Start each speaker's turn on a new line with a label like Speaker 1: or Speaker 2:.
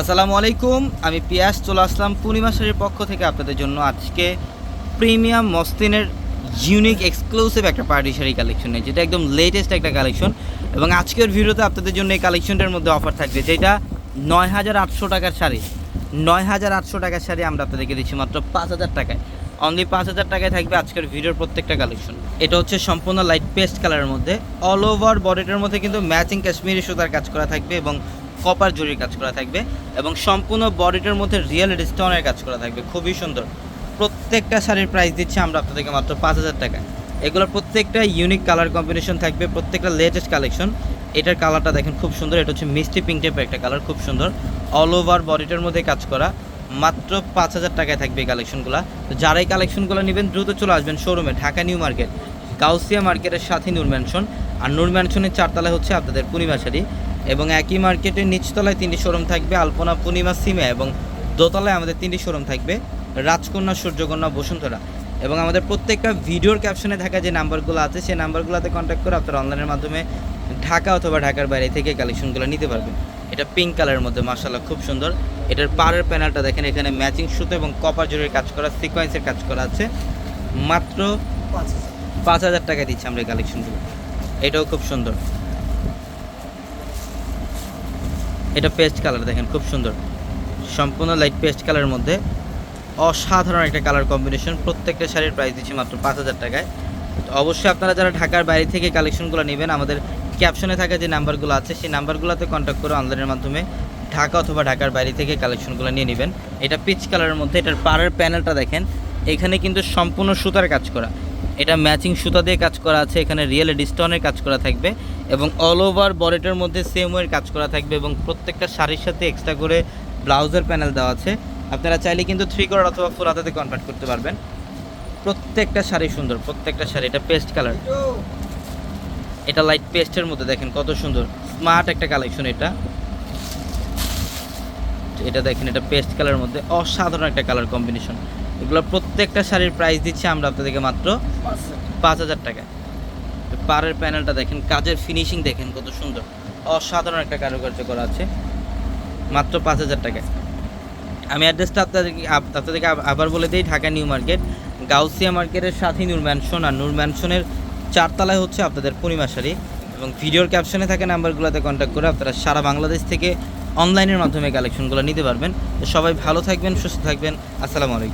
Speaker 1: আসসালামু আলাইকুম, আমি পিয়াস, চলে আসলাম পূর্ণিমা শাড়ির পক্ষ থেকে আপনাদের জন্য আজকে প্রিমিয়াম মসলিনের ইউনিক এক্সক্লুসিভ একটা পার্টি শাড়ি কালেকশন নেই যেটা একদম লেটেস্ট একটা কালেকশন এবং আজকের ভিডিওতে আপনাদের জন্য এই কালেকশনটার মধ্যে অফার থাকবে, যেটা নয় হাজার আটশো টাকার শাড়ি। নয় হাজার আটশো টাকার শাড়ি আমরা আপনাদেরকে দিচ্ছি মাত্র পাঁচ হাজার টাকায়। অনলি পাঁচ হাজার টাকায় থাকবে আজকের ভিডিওর প্রত্যেকটা কালেকশন এটা হচ্ছে সম্পূর্ণ লাইট পেস্ট কালারের মধ্যে। অল ওভার বডিটার মধ্যে কিন্তু ম্যাচিং কাশ্মীরি সুতার কাজ করা থাকবে এবং কপার জরির কাজ করা থাকবে এবং সম্পূর্ণ বডিটার মধ্যে রিয়েল স্টোনের কাজ করা থাকবে। খুবই সুন্দর। প্রত্যেকটা শাড়ির প্রাইস দিচ্ছি আমরা আপনাদেরকে মাত্র পাঁচ হাজার টাকায়। এগুলোর প্রত্যেকটা ইউনিক কালার কম্বিনেশন থাকবে, প্রত্যেকটা লেটেস্ট কালেকশন এটার কালারটা দেখেন খুব সুন্দর, এটা হচ্ছে মিষ্টি পিঙ্ক টাইপের একটা কালার খুব সুন্দর। অল ওভার বডিটার মধ্যে কাজ করা। মাত্র পাঁচ হাজার টাকায় থাকবে এই কালেকশনগুলো তো যারা এই কালেকশনগুলো নেবেন, দ্রুত চলে আসবেন শোরুমে ঢাকা নিউ মার্কেট গাউসিয়া মার্কেটের সাথে নূর ম্যানশন আর নূর ম্যানশনের চারতলায় হচ্ছে আপনাদের পূর্ণিমা শাড়ি। এবং একই মার্কেটের নিচতলায় তিনটি শোরুম থাকবে আলপনা পূর্ণিমা সিমে এবং দোতলায় আমাদের তিনটি শোরুম থাকবে রাজকন্যা সূর্যকন্যা বসুন্ধরা। এবং আমাদের প্রত্যেকটা ভিডিওর ক্যাপশনে থাকা যে নাম্বারগুলো আছে সেই নাম্বারগুলোতে কন্ট্যাক্ট করে আপনারা অনলাইনের মাধ্যমে ঢাকা অথবা ঢাকার বাইরে থেকে কালেকশনগুলো নিতে পারবেন। এটা পিঙ্ক কালারের মধ্যে মাসাল্লাহ খুব সুন্দর। এটার পাড়ের প্যানেলটা দেখেন এখানে ম্যাচিং সুতো এবং কপার জোরের কাজ করা সিকোয়েন্সের কাজ করা আছে। মাত্র পাঁচ হাজার। টাকা দিচ্ছি আমরা এই কালেকশনগুলো এটাও খুব সুন্দর। এটা পেস্ট কালার, দেখেন খুব সুন্দর। সম্পূর্ণ লাইট পেস্ট কালারের মধ্যে অসাধারণ একটা কালার কম্বিনেশন প্রত্যেকটা শাড়ির প্রাইস দিচ্ছি মাত্র পাঁচ হাজার টাকায়। তো অবশ্যই আপনারা যারা ঢাকার বাইরে থেকে কালেকশনগুলো নেবেন, আমাদের ক্যাপশনে থাকা যে নাম্বারগুলো আছে, সেই নাম্বারগুলোতে কন্ট্যাক্ট করে অনলাইনের মাধ্যমে ঢাকা অথবা ঢাকার বাইরে থেকে কালেকশনগুলো নিয়ে নেবেন। এটা পিচ কালারের মধ্যে, এটার পাড়ের প্যানেলটা দেখেন, এখানে কিন্তু সম্পূর্ণ সুতার কাজ করা। এটা ম্যাচিং সুতা দিয়ে কাজ করা আছে, এখানে রিয়েল ডিস্টনের কাজ করা থাকবে এবং অল ওভার বডিটার মধ্যে সেম ওয়ের কাজ করা থাকবে এবং প্রত্যেকটা শাড়ির সাথে এক্সট্রা করে ব্লাউজের প্যানেল দেওয়া আছে। আপনারা চাইলে কিন্তু থ্রি করার অথবা ফোর হাতাতে কনভার্ট করতে পারবেন। প্রত্যেকটা শাড়ি সুন্দর, প্রত্যেকটা শাড়ি, এটা পেস্ট কালার এটা লাইট পেস্টের মধ্যে দেখেন কত সুন্দর স্মার্ট একটা কালেকশন এটা। এটা দেখেন, এটা পেস্ট কালারের মধ্যে অসাধারণ একটা কালার কম্বিনেশন এগুলো প্রত্যেকটা শাড়ির প্রাইস দিচ্ছি আমরা আপনাদেরকে মাত্র পাঁচ হাজার টাকা। পাড়ের প্যানেলটা দেখেন, কাজের ফিনিশিং দেখেন কত সুন্দর। অসাধারণ একটা কারুকার্য করা আছে। মাত্র পাঁচ হাজার টাকা। আমি অ্যাড্রেসটা আপনাদেরকে আপ- আপনাদেরকে আবার বলে দিই, ঢাকা নিউ মার্কেট, গাউসিয়া মার্কেটের সাথে নূর ম্যানশন আর নূর ম্যানশনের চারতলায় হচ্ছে আপনাদের পূর্ণিমা শাড়ি। এবং ভিডিওর ক্যাপশনে থাকা নাম্বারগুলোতে কন্ট্যাক্ট করে আপনারা সারা বাংলাদেশ থেকে অনলাইনের মাধ্যমে কালেকশনগুলো নিতে পারবেন। তো সবাই ভালো থাকবেন সুস্থ থাকবেন। আসসালামু আলাইকুম।